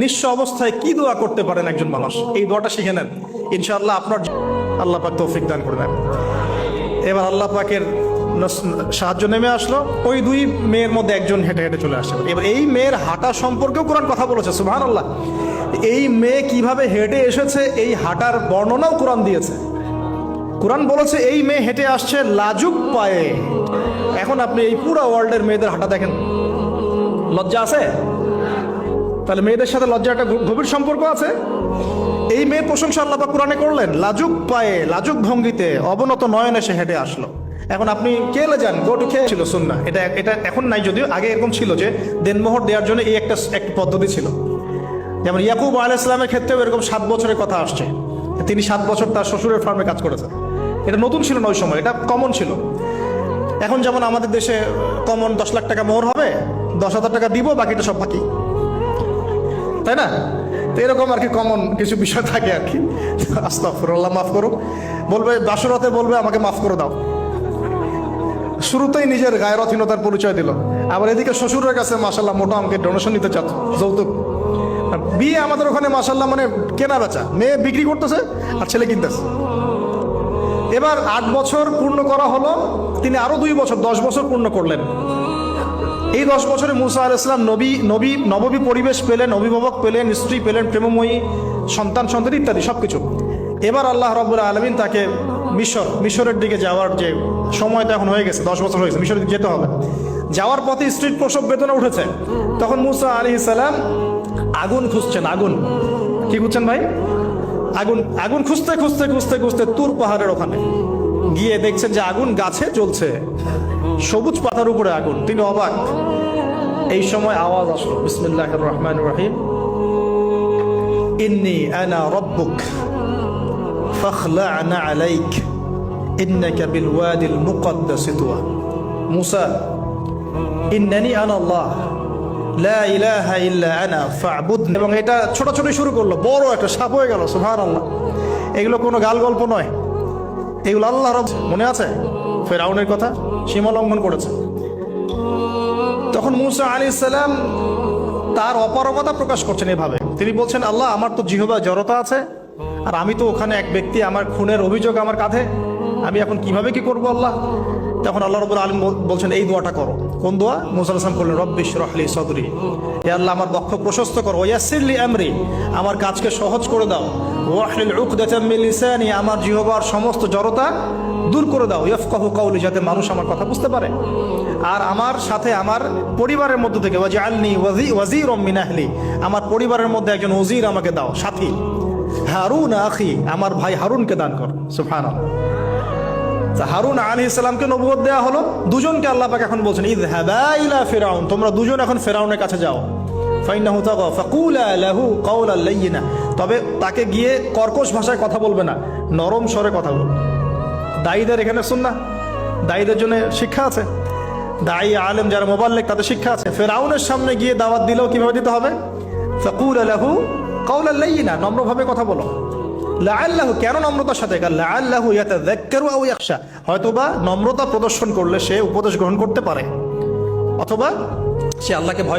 নিঃস্ব অবস্থায় কি দোয়া করতে পারেন একজন মানুষ? এই দোয়াটা শিখে নেন। ইনশাআল্লাহ আপনার আল্লাহ পাক তৌফিক দান করে দেন। এবার আল্লাহ পাকের সাহায্য নেমে আসলো। ওই দুই মেয়ের মধ্যে একজন হেঁটে হেঁটে চলে আসে এবার এই মেয়ের হাঁটা সম্পর্কেও কোরআন কথা বলেছে সুহান আল্লাহ এই মেয়ে কীভাবে হেঁটে এসেছে, এই হাঁটার বর্ণনাও কোরআন দিয়েছে। কোরআন বলেছে, এই মেয়ে হেঁটে আসছে লাজুক পায়ে। এখন আপনি এই পুরো ওয়ার্ল্ডের মেয়েদের হাঁটা দেখেন। লজ্জা আছে? তাহলে মেয়েদের সাথে লজ্জা একটা গভ- গভীর সম্পর্ক আছে? এই মেয়ে প্রশংসা আল্লাহ কোরআনে করলেন, লাজুক পায়ে, লাজুক ভঙ্গিতে, অবনত নয়নে সে হেঁটে আসলো। এখন আপনি কেলে যান? গোটু খেয়ে ছিল শুননা এটা এটা এখন নাই যদিও, আগে এরকম ছিল যে দেনমোহর দেওয়ার জন্য এই একটা একটা পদ্ধতি ছিল। যেমন ইয়াকুব আলাহ ইসলামের ক্ষেত্রেও এরকম সাত বছরের কথা আসছে। তিনি সাত বছর তার শ্বশুরের ফার্মে কাজ করেছেন। এটা নতুন ছিল না ওই সময়, এটা কমন ছিল। এখন যেমন আমাদের দেশে কমন দশ লাখ টাকা মোহর হবে, দশ হাজার টাকা দিব, বাকিটা সব বাকি। তাই না? তো এরকম আর কি কমন কিছু বিষয় থাকে আর কি। আস্তাফরুল্লাহ মাফ করো বলবে বাসুরতে বলবে, আমাকে মাফ করে দাও। শুরুতেই নিজের গায়রথীনতার পরিচয় দিল। আবার এদিকে শ্বশুরের কাছে মাসাল্লাহ মোটা আমাকে ডোনেশন নিতে চাচ্ছ। যৌতুক। বিয়ে আমাদের ওখানে মাসাল্লাহ মানে কেনা বেচা। মেয়ে বিক্রি করতেছে আর ছেলে কিনতেছে। এবার আট বছর পূর্ণ করা হলো। তিনি আরও দুই বছর, দশ বছর পূর্ণ করলেন। এই দশ বছরে মুসা আল ইসলাম নবী নবী, নববী পরিবেশ পেলেন, অভিভাবক পেলেন, স্ত্রী পেলেন, প্রেমময়ী, সন্তান সন্তান ইত্যাদি সব কিছু এবার আল্লাহ রব্বুল আলমিন তাকে মিশর, মিশরের দিকে যাওয়ার যে সময় তো এখন হয়ে গেছে, দশ বছর হয়েছে মিশরের দিকে যেতে হবে। যাওয়ার পথে স্ত্রীর প্রসব বেদনা উঠেছে। তখন মুসা আলি সালাম আগুন খুঁজছেন, আগুন। কি খুঁজছেন ভাই? আগুন আগুন খুঁজতে খুঁজতে খুঁজতে খুঁজতে তুর পাহাড়ের ওখানে গিয়ে দেখছেন যে আগুন গাছে জ্বলছে। সবুজ পাতার উপরে আগুন তিনি অবাক এই সময় আওয়াজ আসলো বিসমিল্লাহ রহমান রহিম ইন্নি আনা রব্বুক فاخلعنا عليك إنك بالوادي المقدس طوى موسى إنني أنا الله লা ইলাহা ইল্লা আনা ফা'বুদনি এবং এটা ছোট ছোট শুরু করলো বড় একটা সাপ হয়ে গেল সুবহানাল্লাহ এগুলো কোনো গাল গল্প নয় এগুলো আল্লাহ রব মনে আছে ফেরাউনের কথা সীমা লঙ্ঘন করেছে। তখন মুসা আলী সাল্লাম তার অপারগতা প্রকাশ করছেন এভাবে। তিনি বলছেন, আল্লাহ, আমার তো জিহবা জড়তা আছে, আর আমি তো ওখানে এক ব্যক্তি, আমার খুনের অভিযোগ আমার কাঁধে। আমি এখন কীভাবে কি করব আল্লাহ? তখন আল্লাহ রবুল আলম বলছেন, এই দোয়াটা করো। কোন দোয়া? মুসা আসলাম করলেন রব্বিশ রহলি সদরি। এ আল্লাহ, আমার বক্ষ প্রশস্ত করো। ওয়াসিরলি আমরি, আমার কাজকে সহজ করে দাও। ওয়াহলিল লিসানি, আমার জিহবার সমস্ত জড়তা দূর করে দাও। ইয়ফকাহু কাউলি যাতে মানুষ আমার কথা বুঝতে পারে। আর আমার সাথে আমার পরিবারের মধ্যে থেকে ওয়াজি ওয়াজআলনি ওয়াজি ওয়াজির মিন আহলি আমার পরিবারের মধ্যে একজন ওজির আমাকে দাও, সাথী। হারুন আখি, আমার ভাই হারুনকে দান কর। তা হারুন আলী ইসলামকে নবুয়ত দেওয়া হলো। দুজনকে আল্লাহ পাক এখন বলছেন ইদ ইলা ফেরাউন, তোমরা দুজন এখন ফেরাউনের কাছে যাও। তবে তাকে গিয়ে কর্কশ ভাষায় কথা বলবে না, নরম স্বরে কথা বলবে। দায়ীদের এখানে শুন না দায়ীদের জন্য শিক্ষা আছে। দায়ী আলেম যারা মোবাল্লেক, তাদের শিক্ষা আছে। ফেরাউনের সামনে গিয়ে দাওয়াত দিলেও কীভাবে দিতে হবে? ফাকুল আলাহু কাউলাল লাইয়িনা নম্রভাবে কথা বলো। লাআল্লাহু, কেন নম্রতার সাথে? লাআল্লাহু ইয়াতাযাক্কারু আও ইয়াখশা। হয়তোবা নম্রতা প্রদর্শন করলে সে উপদেশ গ্রহণ করতে পারে। অথবা সে আল্লাহকে ভয়